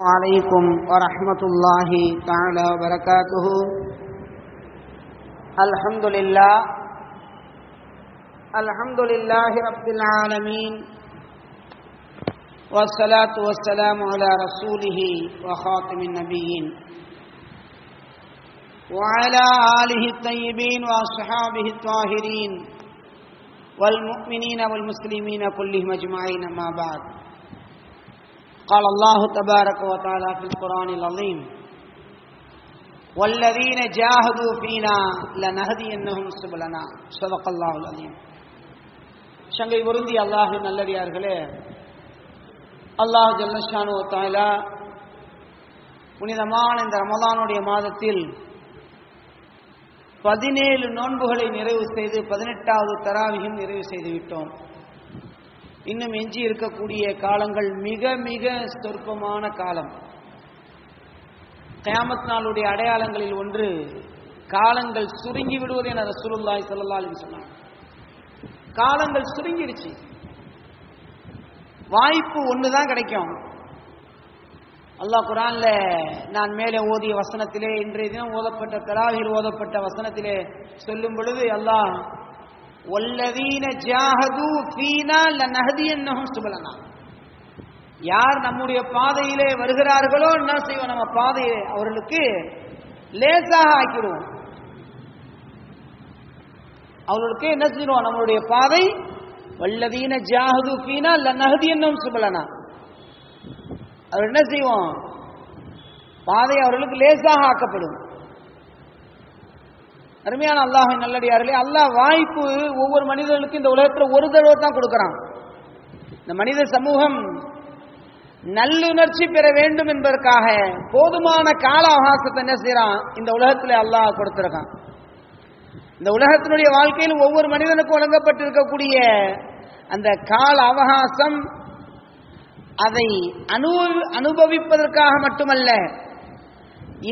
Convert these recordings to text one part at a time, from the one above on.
عليكم ورحمة الله تعالى وبركاته. الحمد لله. الحمد لله رب العالمين. والصلاة والسلام على رسوله وخاتم النبيين. وعلى آله الطيبين وأصحابه الطاهرين والمؤمنين والمسلمين كلهم أجمعين ما بعد. قال الله تبارك وتعالى في القرآن العظيم والذين جاهدوا فينا لنهدينهم سبلنا صدق الله العظيم சங்கை பொருந்தி அல்லாஹ் நல்லடியார்களே அல்லாஹ் ஜல்லஷானு தாயிலா புனிதமான இந்த ரமலானுடைய மாதத்தில் பதினேழு நோன்புகளை நிறைவு செய்து பதினெட்டாவது தராவியும் நிறைவு செய்து விட்டோம் இன்னும் எஞ்சி இருக்கக்கூடிய காலங்கள் மிக மிக சொற்பமான காலம். கயாமத் நாளுடைய அடையாளங்களில் ஒன்று காலங்கள் சுருங்கி விடுவது என ரசூலுல்லாய் சொல்லலாலும் சொன்னாங்க. காலங்கள் சுருங்கிடுச்சு. வாய்ப்பு ஒண்ணுதான் கிடைக்கும். அல்லாஹ் குரான்ல நான் மேலே ஓதிய வசனத்திலே இன்றைய தினம் ஓதப்பட்ட தராவில் ஓதப்பட்ட வசனத்திலே சொல்லும் பொழுது அல்லாஹ் ஒல்லதீன ஜாஹது ஃபீனா லனஹதியன்னஹும் சுபலனா யார் நம்முடைய பாதையிலே வருகிறார்களோ என்ன செய்வோம்? நம்ம பாதையை அவர்களுக்கு லேசாக ஆக்கிடுவோம். அவர்களுக்கு என்ன செய்வோம்? நம்மளுடைய பாதை வல்லதீன ஜாஹது ஃபீனா என்னும் சுபலனா அவர் என்ன செய்வோம்? பாதை அவர்களுக்கு லேசாக ஆக்கப்படும். அருமையான அல்லாஹ் நல்லடியார்களே அல்லாஹ் வாய்ப்பு ஒவ்வொரு மனிதர்களுக்கும் இந்த உலகத்தில் ஒரு தடவை தான் கொடுக்குறான். இந்த மனித சமூகம் நல்லுணர்ச்சி பெற வேண்டும் என்பதற்காக போதுமான கால அவகாசத்தை என்ன செய்யறான் இந்த உலகத்தில் அல்லாஹ் கொடுத்திருக்கான். இந்த உலகத்தினுடைய வாழ்க்கையில் ஒவ்வொரு மனிதனுக்கும் வழங்கப்பட்டிருக்கக்கூடிய அந்த கால அவகாசம் அதை அனு அனுபவிப்பதற்காக மட்டுமல்ல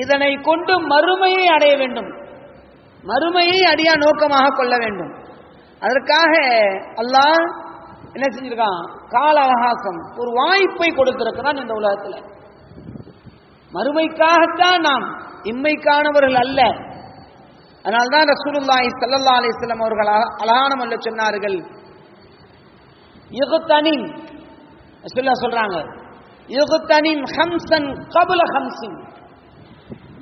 இதனை கொண்டு மறுமையை அடைய வேண்டும். மறுமையை அடியா நோக்கமாக கொள்ள வேண்டும். அதற்காக அல்லாஹ் என்ன செஞ்சிருக்கான்? கால அவகாசம் ஒரு வாய்ப்பை கொடுத்திருக்கிறான் இந்த உலகத்தில். மறுமைக்காகத்தான் நாம் இம்மைக்கானவர்கள் அல்ல. அதனால்தான் ரசூலுல்லாஹி சல்லல்லா அலிஸ்லாம் அவர்கள் அலகானம் அல்ல சொன்னார்கள். யுகுத்தனின் சொல்ல சொல்றாங்க யுகுத்தனின் ஹம்சன் கபுல ஹம்சின்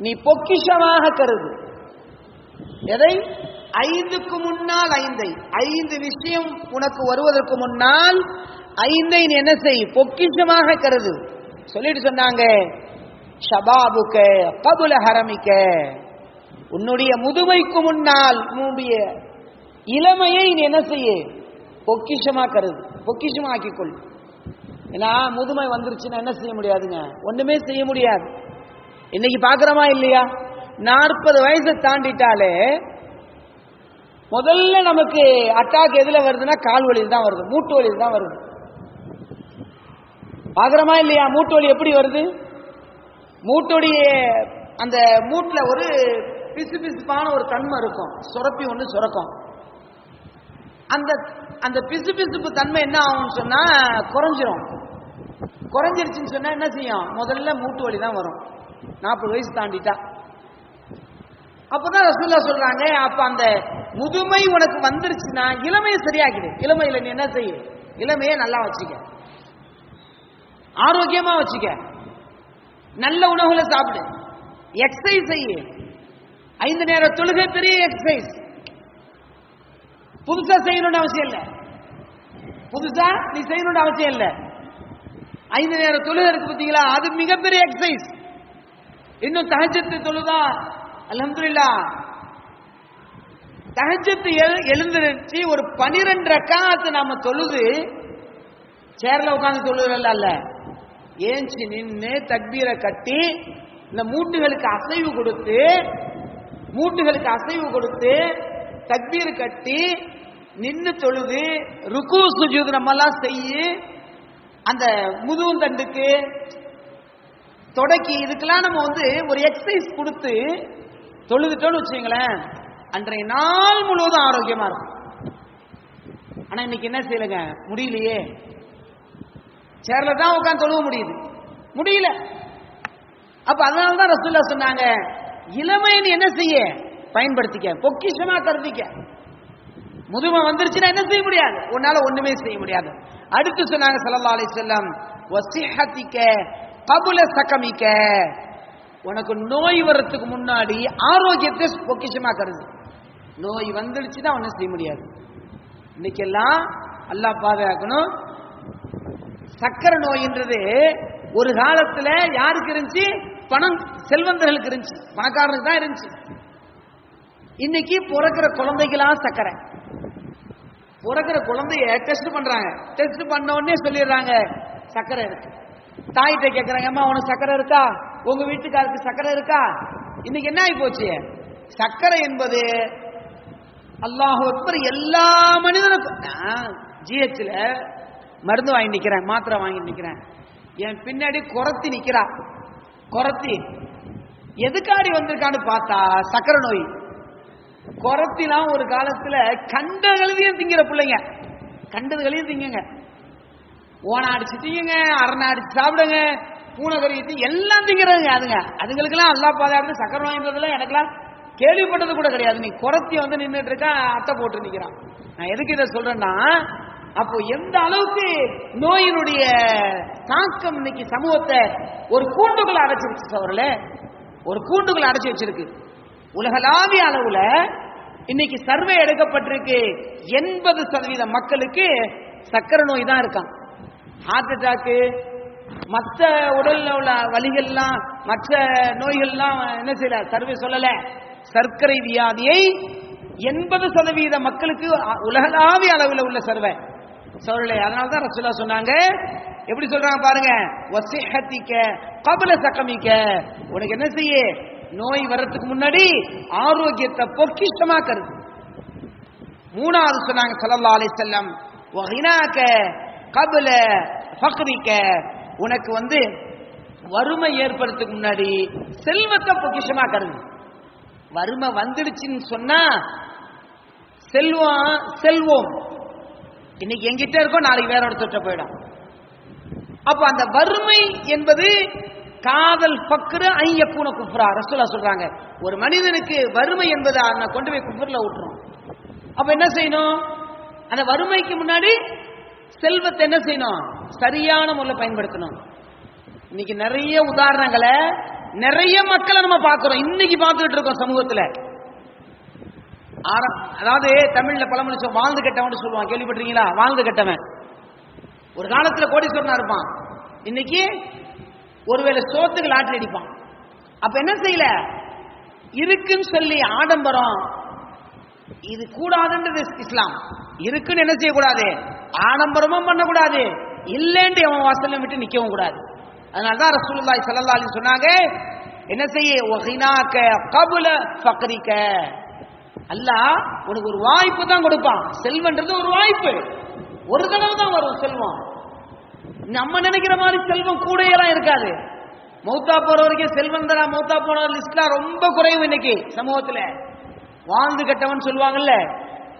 நீ பொக்கிஷமாக கருது. எதை? ஐந்துக்கு முன்னால் ஐந்தை. ஐந்து விஷயம் உனக்கு வருவதற்கு முன்னால் ஐந்தை நீ என்ன செய்? பொக்கிஷமாக கருது. சொல்லிட்டு சொன்னாங்க ஷபாபுக்க கபுல ஹரமிக்க. உன்னுடைய முதுமைக்கு முன்னால் உன்னுடைய இளமையை நீ என்ன செய்ய? பொக்கிஷமா கருது. பொக்கிஷமா ஆக்கிக்கொள் ஏன்னா முதுமை வந்துருச்சுன்னா என்ன செய்ய முடியாதுங்க? ஒண்ணுமே செய்ய முடியாது. இன்னைக்கு பாக்குறோமா இல்லையா? நாற்பது வயசை தாண்டிட்டாலே முதல்ல நமக்கு அட்டாக் எதுல வருதுன்னா கால் வலியில் தான் வருது மூட்டு வலியில் தான் வருது. பாக்குறமா இல்லையா? மூட்டு வலி எப்படி வருது? மூட்டுடைய அந்த மூட்டுல ஒரு பிசு பிசுப்பான ஒரு தன்மை இருக்கும். சுரப்பி ஒன்று சுரக்கும். அந்த அந்த பிசு பிசுப்பு தன்மை என்ன ஆகும்னு சொன்னா குறைஞ்சிரும். குறைஞ்சிருச்சுன்னு சொன்னா என்ன செய்யும்? முதல்ல மூட்டு வலி தான் வரும். நாற்பது வயசு தாண்டிட்டா. அப்பதான் ரசூல்லா சொல்றாங்க அப்ப அந்த முதுமை உனக்கு வந்துருச்சுன்னா இளமையை சரியாக்கிடு. இளமையில நீ என்ன செய்ய? இளமையை நல்லா வச்சுக்க. ஆரோக்கியமா வச்சுக்க. நல்ல உணவுகளை சாப்பிடு. எக்ஸசைஸ் செய்ய. ஐந்து நேர தொழுகை பெரிய எக்ஸசைஸ் புதுசா செய்யணும்னு அவசியம் இல்லை. புதுசா நீ செய்யணும்னு அவசியம் இல்லை. ஐந்து நேர தொழுகை இருக்கு பார்த்தீங்களா அது மிகப்பெரிய எக்ஸசைஸ் இன்னும் தகஜத்து தொழுதா அலமதுல்லா தகச்சத்து எழுந்திருச்சு ஒரு பனிரெண்டு ரக்காத்து நாம தொழுது சேர்ல உட்காந்து தொழுதல்ல அல்ல. ஏஞ்சி நின்று தக்பீரை கட்டி இந்த மூட்டுகளுக்கு அசைவு கொடுத்து மூட்டுகளுக்கு அசைவு கொடுத்து தக்பீர் கட்டி நின்று தொழுது ருக்கு சுஜூது நம்ம எல்லாம் செய்ய அந்த முதுகும் தண்டுக்கு தொடக்கி இதுக்கெல்லாம் நம்ம வந்து ஒரு எக்ஸசைஸ் கொடுத்து தொழுதுட்டோன்னு வச்சுங்களேன் அன்றைய நாள் முழுவதும் ஆரோக்கியமா இருக்கும். ஆனா இன்னைக்கு என்ன செய்யலங்க? முடியலையே. சேர்ல தான் உட்காந்து தொழுவ முடியுது. முடியல. அப்ப அதனால தான் ரசூல்லா சொன்னாங்க இளமையை என்ன செய்ய? பயன்படுத்திக்க. பொக்கிஷமா கருதிக்க முதுமை வந்துருச்சுன்னா என்ன செய்ய முடியாது? உன்னால ஒண்ணுமே செய்ய முடியாது. அடுத்து சொன்னாங்க சல்லா அலி செல்லம் வசிஹத்திக்க கபுல சக்கமிக்க உனக்கு நோய் வர்றதுக்கு முன்னாடி ஆரோக்கியத்தை பொக்கிஷமா கருது நோய் வந்துடுச்சுன்னா ஒன்றும் செய்ய முடியாது. இன்னைக்கெல்லாம் அல்லா பாதுகாக்கணும். சக்கரை நோயின்றது ஒரு காலத்துல யாருக்கு இருந்துச்சு? பணம் செல்வந்தர்களுக்கு இருந்துச்சு. பணக்காரனுக்கு தான் இருந்துச்சு. இன்னைக்கு பிறக்கிற குழந்தைகளா சக்கரை. பிறக்கிற குழந்தைய டெஸ்ட் பண்றாங்க. டெஸ்ட் பண்ண உடனே சொல்லிடுறாங்க சக்கரை இருக்கு. தாயிட்ட கேட்கறாங்க அம்மா உனக்கு சக்கரை இருக்கா? உங்க வீட்டுக்காருக்கு சக்கரை இருக்கா? இன்னைக்கு என்ன ஆகி போச்சு சக்கரை என்பது அல்லாஹ் அக்பர் எல்லா மனிதனுக்கும். நான் ஜிஹெச்ல மருந்து வாங்கி நிக்கிறேன் மாத்திரை வாங்கி நிக்கிறேன். என் பின்னாடி குரத்தி நிக்கிறா. குரத்தி. எதுக்காடி வந்திருக்கான்னு பார்த்தா சக்கரை நோய். குரத்திலாம் ஒரு காலத்துல கண்டதுகளையும் திங்கிற பிள்ளைங்க. கண்டதுகளையும் திங்குங்க. ஓனை அடிச்சு திங்குங்க அரணை அடிச்சு சாப்பிடுங்க. பூனை எல்லாம் திங்கிறதுங்க அதுங்க. அதுங்களுக்கெல்லாம் அல்லா பாதுகாப்பு சக்கரை நோய்ன்றதுலாம் எனக்கெல்லாம் கேள்விப்பட்டது கூட கிடையாது. நீ குரத்தி வந்து நின்றுட்டு இருக்கா அத்தை போட்டு நிக்கிறான். நான் எதுக்கு இதை சொல்றேன்னா அப்போ எந்த அளவுக்கு நோயினுடைய தாக்கம் இன்னைக்கு சமூகத்தை ஒரு கூண்டுகளை அடைச்சி வச்சு சவரில் ஒரு கூண்டுகளை அடைச்சி வச்சிருக்கு. உலகளாவிய அளவுல இன்னைக்கு சர்வே எடுக்கப்பட்டிருக்கு. எண்பது சதவீத மக்களுக்கு சக்கரை நோய் தான் இருக்கான். ஹார்ட் அட்டாக்கு மற்ற உடல்ல உள்ள வலிகள்லாம் மற்ற நோய்கள்லாம் என்ன செய்யல? சர்வே சொல்லல. சர்க்கரை வியாதியை எண்பது சதவீத மக்களுக்கு உலகளாவிய அளவில் உள்ள சர்வை. சொல்லலை. அதனால தான் ரசூலா சொன்னாங்க. எப்படி சொல்றாங்க பாருங்க? வசிஹத்திக்க கபல சக்கமிக்க உனக்கு என்ன செய்ய? நோய் வர்றதுக்கு முன்னாடி ஆரோக்கியத்தை பொக்கிஷமா கருது மூணாவது சொன்னாங்க ஸல்லல்லாஹு அலைஹி செல்லம் கபல ஃபக்ரிக்க உனக்கு வந்து வறுமை ஏற்படுறதுக்கு முன்னாடி செல்வத்தை பொக்கிஷமா கருது. வறுமை வந்துடுச்சுன்னு சொன்னா செல்வம் செல்வம். இன்னைக்கு எங்கிட்ட இருக்கோம் நாளைக்கு வேற ஒருத்தர்கிட்ட போயிடும். அப்ப அந்த வறுமை என்பது காதல் பக்கரு ஐய பூன குஃப்ரா. ரசூலா சொல்றாங்க ஒரு மனிதனுக்கு வறுமை என்பது நான் கொண்டு போய் குஃப்ரில் விட்டுரும் அப்ப என்ன செய்யணும்? அந்த வறுமைக்கு முன்னாடி செல்வத்தை என்ன செய்யணும்? சரியான முறையில் பயன்படுத்தணும். இன்னைக்கு நிறைய உதாரணங்களை நிறைய மக்களை நம்ம பார்க்கிறோம். இன்னைக்கு பார்த்துட்டு இருக்கோம் சமூகத்துல. அதாவது தமிழ்ல பழமொழி சொல் வாழ்ந்து கெட்டவன் சொல்லுவான். கேள்விப்பட்டிருக்கீங்களா? வாழ்ந்து கெட்டவன். ஒரு காலத்துல கோடீஸ்வரனா இருப்பான். இன்னைக்கு ஒருவேளை சோத்துக்கு லாட்டரி அடிப்பான். அப்ப என்ன செய்யல? இருக்குன்னு சொல்லி ஆடம்பரம். இது கூடாதுன்றது இஸ்லாம். இருக்குன்னு என்ன செய்யக்கூடாது? ஆடம்பரமும் பண்ணக்கூடாது. இல்லைன்ட்டு அவன் வாசல்ல விட்டு நிற்கவும் கூடாது. அதனாலதான் ரசூலுல்லாய் ஸல்லல்லாஹு அலைஹி சொன்னாங்க என்ன செய்ய? ஒகினாக்க கபுல ஃபக்ரிக்க அல்லாஹ் உனக்கு ஒரு வாய்ப்பு தான் கொடுப்பான். செல்வன்றது ஒரு வாய்ப்பு. ஒரு தடவை தான் வரும் செல்வம். நம்ம நினைக்கிற மாதிரி செல்வம் கூடையெல்லாம் இருக்காது. மௌத்தா போற வரைக்கும் செல்வம் தான். மௌத்தா போன லிஸ்ட்லாம் ரொம்ப குறைவு இன்னைக்கு சமூகத்துல. வாழ்ந்து கெட்டவன் சொல்லுவாங்கல்ல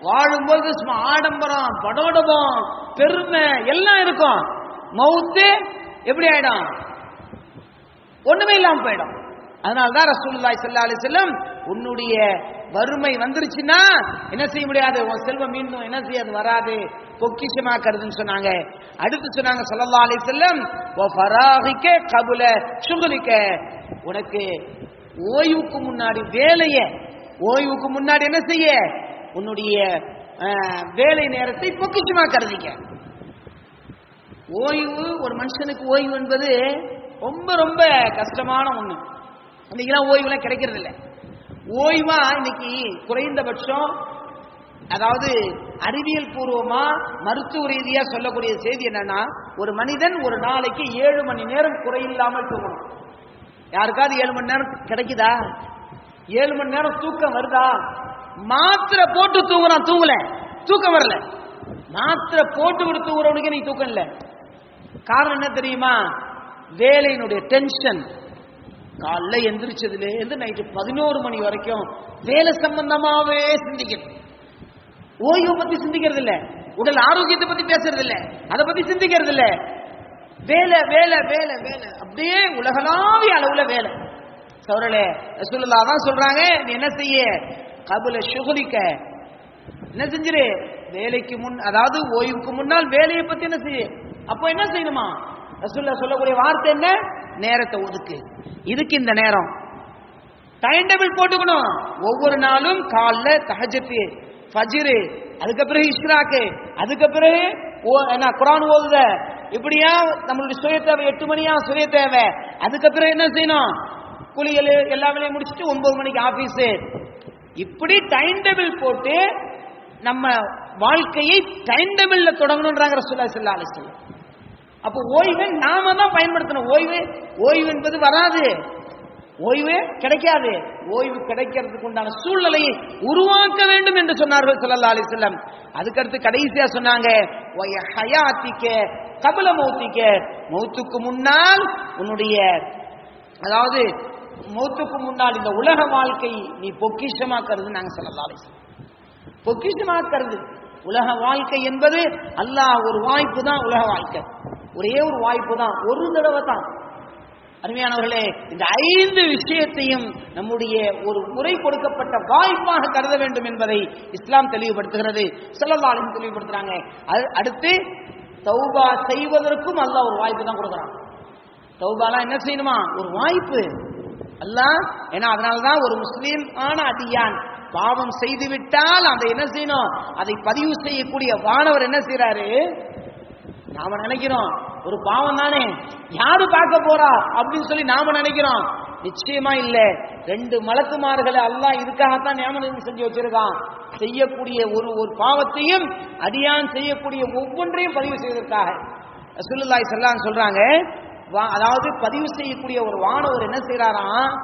வாழும்போது சும்மா ஆடம்பரம் படோடபம் பெருமை எல்லாம் இருக்கும். மவுத்து எப்படி ஆயிடும்? ஒண்ணுமே இல்லாம போயிடும். அதனால்தான் தான் ரசூலுல்லாஹி அலி செல்லம் உன்னுடைய வறுமை வந்துருச்சுன்னா என்ன செய்ய முடியாது? உன் செல்வம் மீண்டும் என்ன செய்யாது? வராது. பொக்கிஷமாக்குறதுன்னு சொன்னாங்க. அடுத்து சொன்னாங்க சல்லா அலி செல்லம் ஓ ஃபராகிக கபுல ஷுகுலிக. உனக்கு ஓய்வுக்கு முன்னாடி வேலைய ஓய்வுக்கு முன்னாடி என்ன செய்ய? உன்னுடைய அஹ், வேலை நேரத்தை பொக்கிஷமா கருதிக்க. ஓய்வு ஒரு மனுஷனுக்கு ஓய்வு என்பது ரொம்ப ரொம்ப கஷ்டமான ஒண்ணு. இன்னைக்கெல்லாம் ஓய்வுலாம் கிடைக்கிறது இல்லை ஓய்வா இன்னைக்கு குறைந்தபட்சம் அதாவது அறிவியல் பூர்வமா மருத்துவ ரீதியா சொல்லக்கூடிய செய்தி என்னன்னா ஒரு மனிதன் ஒரு நாளைக்கு ஏழு மணி நேரம் குறையில்லாமல் தூங்கணும். யாருக்காவது ஏழு மணி நேரம் கிடைக்குதா? ஏழு மணி நேரம் தூக்கம் வருதா? மாத்திரை போட்டு தூங்குறான் தூங்கல. தூக்கம் வரல. மாத்திரை போட்டு விட்டு தூங்குறவனுக்கு நீ தூக்கம் இல்லை. காரணம் என்ன தெரியுமா? வேலையினுடைய டென்ஷன் காலைல எந்திரிச்சதுல இருந்து நைட்டு பதினோரு மணி வரைக்கும் வேலை சம்பந்தமாவே சிந்திக்கிறது ஓய்வு பத்தி சிந்திக்கிறது இல்ல. உடல் ஆரோக்கியத்தை பத்தி பேசுறது இல்ல. அதை பத்தி சிந்திக்கிறது இல்ல. வேலை வேலை வேலை வேலை. அப்படியே உலகளாவிய அளவுல வேலை. சௌரலே ரசூலுல்லா தான் சொல்றாங்க நீ என்ன செய்ய? கபுல சுகுலிக்க என்ன செஞ்சிரு? வேலைக்கு முன் அதாவது ஓய்வுக்கு முன்னால் வேலையை பத்தி என்ன செய்ய? அப்போ என்ன செய்யணுமா? ரசூல்லா சொல்லக்கூடிய வார்த்தை என்ன? நேரத்தை ஒதுக்கு. இதுக்கு இந்த நேரம். டைம் டேபிள் போட்டுக்கணும். ஒவ்வொரு நாளும் காலில் தஹஜத்து ஃபஜ்ரு அதுக்கு பிறகு இஷ்ராக்கு அதுக்கு பிறகு ஓ என்ன குரான் ஓதுத இப்படியா? நம்மளுடைய சுய தேவை எட்டு மணியா? சுய தேவை. அதுக்கு பிறகு என்ன செய்யணும்? குளியல் எல்லா வேலையும் முடிச்சுட்டு ஒன்பது மணிக்கு ஆபீஸ். இப்படி டைம் டேபிள் போட்டு நம்ம வாழ்க்கையை டைம் டேபிள்ல தொடங்கணும்ன்றாங்க ரசூல்லா ஸல்லல்லாஹு அலைஹி அப்போ ஓய்வை நாம தான் பயன்படுத்தணும். ஓய்வு ஓய்வு என்பது வராது. ஓய்வு கிடைக்காது. ஓய்வு கிடைக்கிறதுக்கு உண்டான சூழ்நிலையை உருவாக்க வேண்டும் என்று சொன்னார்கள் சொல்லல்லா அலைஹி வஸல்லம். அதுக்கடுத்து கடைசியா சொன்னாங்க "வய கபல மௌத்திக்க மௌத்துக்கு முன்னால் உன்னுடைய அதாவது மௌத்துக்கு முன்னால் இந்த உலக வாழ்க்கை நீ பொக்கிஷமாக்கிறது நாங்க சொல்லலாம் பொக்கிஷமாக்கிறது. உலக வாழ்க்கை என்பது அல்லாஹ் ஒரு வாய்ப்பு தான் உலக வாழ்க்கை. ஒரே ஒரு வாய்ப்பு தான் ஒரு தடவை தான். அருமையானவர்களே இந்த ஐந்து விஷயத்தையும் நம்முடைய ஒரு முறை கொடுக்கப்பட்ட வாய்ப்பாக கருத வேண்டும் என்பதை இஸ்லாம் தெளிவுபடுத்துகிறது. செல்லல்லாலும் தெளிவுபடுத்துறாங்க. அது- அடுத்து தௌபா செய்வதற்கும் அல்லாஹ் ஒரு வாய்ப்பு தான் கொடுக்குறான். தௌபாலாம் என்ன செய்யணுமா? ஒரு வாய்ப்பு. அல்லாஹ் ஏன்னா அதனாலதான் ஒரு முஸ்லீம் ஆன அடியான் பாவம் செய்து விட்டால் அதை என்ன செய்யணும்? அதை பதிவு செய்யக்கூடிய வானவர் என்ன செய்யறாரு நாம நினைக்கிறோம். ஒரு பாவம் தானே. யாரு பார்க்க போறா? அப்படின்னு சொல்லி நாம நினைக்கிறோம். நிச்சயமா இல்ல. ரெண்டு மலக்குமார்களை அல்லாஹ் இதுக்காகத்தான் நியமனம் செஞ்சு வச்சிருக்கான். செய்யக்கூடிய ஒரு ஒரு பாவத்தையும் அடியான் செய்யக்கூடிய ஒவ்வொன்றையும் பதிவு செய்வதற்காக. ரசூலுல்லாஹி செல்லான்னு சொல்றாங்க அதாவது பதிவு செய்யக்கூடிய ஒரு வானவர் என்ன செய்யறாராம்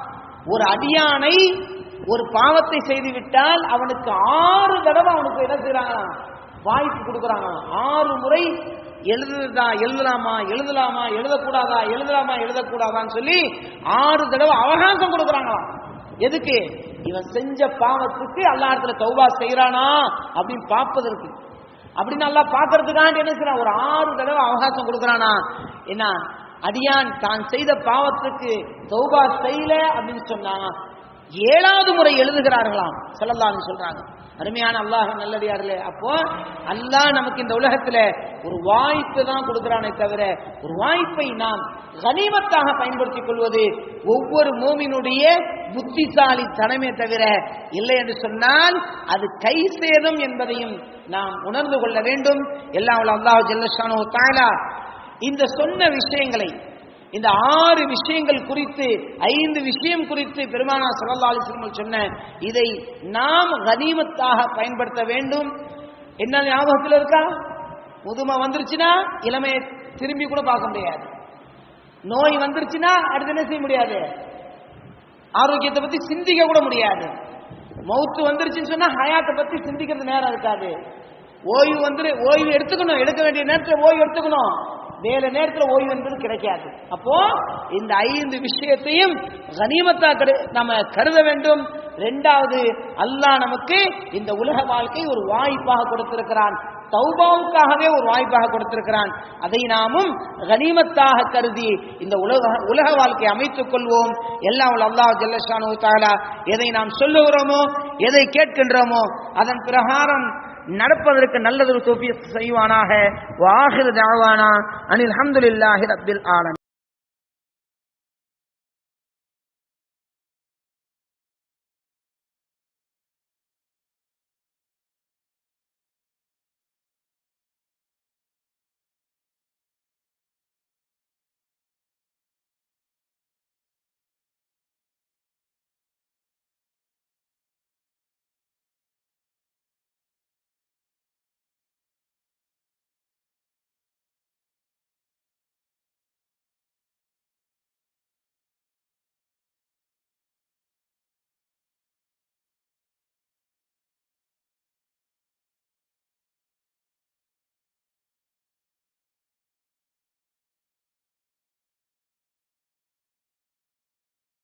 ஒரு அடியானை ஒரு பாவத்தை செய்து விட்டால் அவனுக்கு ஆறு தடவை அவனுக்கு என்ன செய்யறாங்களாம் வாய்ப்பு கொடுக்குறாங்க ஆறு முறை எழுதுதா எழுதலாமா எழுதலாமா எழுதக்கூடாதா எழுதலாமா எழுதக்கூடாதான்னு சொல்லி ஆறு தடவை அவகாசம் கொடுக்குறாங்களாம் எதுக்கு? இவன் செஞ்ச பாவத்துக்கு அல்லாஹ்த்துல தௌபா செய்யறானா அப்படின்னு பார்ப்பதற்கு. அப்படின்னு நல்லா பார்க்கறதுக்காண்டி என்ன செய்யறான் ஒரு ஆறு தடவை அவகாசம் கொடுக்குறானா? என்ன? அடியான் தான் செய்த பாவத்துக்கு தௌபா செய்யல அப்படின்னு சொன்னாங்க ஏழாவது முறை எழுதுகிறார்களாம் சொல்லலாம்னு சொல்றாங்க. அருமையான அல்லாஹ் நல்லடியார்களே அப்போ அல்லாஹ் நமக்கு இந்த உலகத்துல ஒரு வாய்ப்பு தான் கொடுக்கிறானே தவிர ஒரு வாய்ப்பை நாம் கனிமத்தாக பயன்படுத்திக் கொள்வது ஒவ்வொரு மூமினுடைய புத்திசாலி தனமே தவிர இல்லை என்று சொன்னால் அது கை சேதம் என்பதையும் நாம் உணர்ந்து கொள்ள வேண்டும். எல்லாம் அல்லாஹ் ஜல்லஷானு தாலா இந்த சொன்ன விஷயங்களை இந்த ஆறு விஷயங்கள் குறித்து ஐந்து விஷயம் குறித்து பெருமானா ஸல்லல்லாஹு அலைஹி சொன்ன இதை நாம் கனிமத்தாக பயன்படுத்த வேண்டும். என்ன ஞாபகத்தில் இருக்கா? முதுமை வந்துருச்சுன்னா இளமையை திரும்பி கூட பார்க்க முடியாது. நோய் வந்துருச்சுன்னா அடுத்து என்ன செய்ய முடியாது? ஆரோக்கியத்தை பத்தி சிந்திக்க கூட முடியாது. மௌத்து வந்துருச்சுன்னு சொன்னா ஹயாத்தை பத்தி சிந்திக்கிறது நேரம் இருக்காது. ஓய்வு வந்து ஓய்வு எடுத்துக்கணும். எடுக்க வேண்டிய நேரத்தில் ஓய்வு எடுத்துக்கணும். வேலை நேரத்தில் ஓய்வு என்பது கிடைக்காது. அப்போ இந்த ஐந்து விஷயத்தையும் கனிமத்தா கரு நம்ம கருத வேண்டும். ரெண்டாவது அல்லாஹ் நமக்கு இந்த உலக வாழ்க்கை ஒரு வாய்ப்பாக கொடுத்திருக்கிறான். தௌபாவுக்காகவே ஒரு வாய்ப்பாக கொடுத்திருக்கிறான். அதை நாமும் கனிமத்தாக கருதி இந்த உலக உலக வாழ்க்கை அமைத்துக் கொள்வோம். எல்லாம் வல்ல அல்லாஹ் ஜல்லஷானு தாலா எதை நாம் சொல்லுகிறோமோ எதை கேட்கின்றோமோ அதன் பிரகாரம் நடப்பதற்கு நல்லதொரு தொப்பி செய்வானாக. வாஹிர் தாவானா அனில் அஹமதுல்லாஹி ரபில் ஆலம்